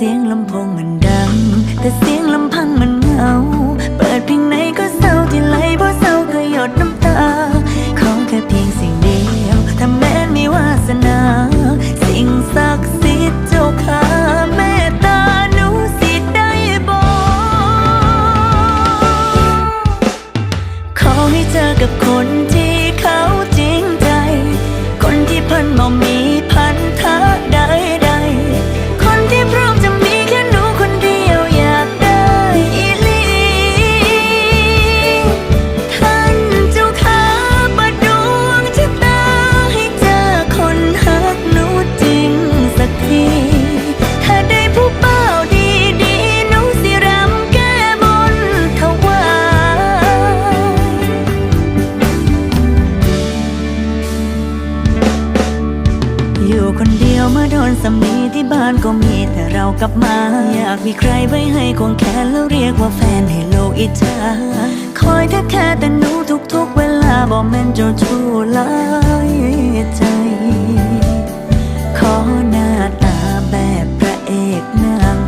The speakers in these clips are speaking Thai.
เสียงลำโพงมันดัง แต่เสียงลำพังมันเหงา เปิดเพลงไหนก็เศร้าที่ไหลเพราะเศร้าก็หยดน้ำตา ขอแค่เพียงสิ่งเดียว ถ้าแม้นมีวาสนา สิ่งศักดิ์สิทธิ์เจ้าข้าเมตตาหนูสิได้บอก ขอให้เจอกับคนที่ อยู่คนเดียวเมื่อโดนสามีที่บ้านก็มีแต่เรากลับมา อยากมีใครไว้ให้ควงแขนแล้วเรียกว่าแฟนให้โลกอิจฉาคอยแท้แค่แต่หนูทุกๆเวลาบอกแม่นเจ้าชู้ลายใจ ขอหน้าตาแบบพระเอกนัง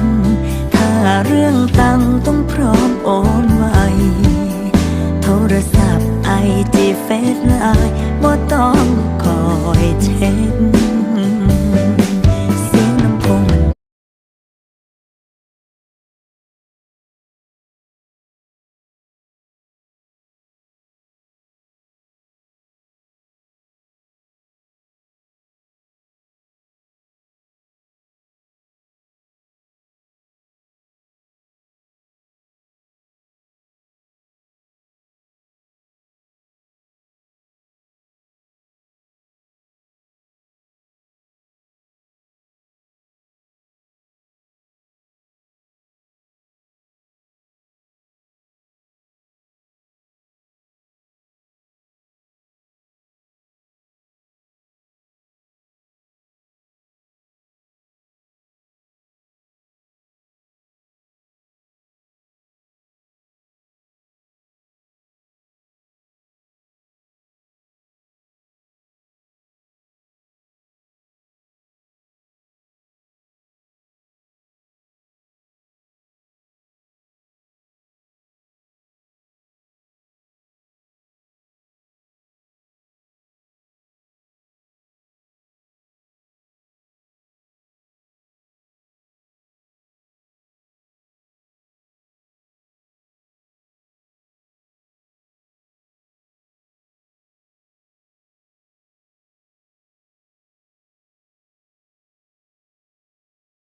ถ้าเรื่องตังต้องพร้อมโอนไวโทรศัพท์ไอจีเฟซไลน์บ่ต้องคอยเช็ค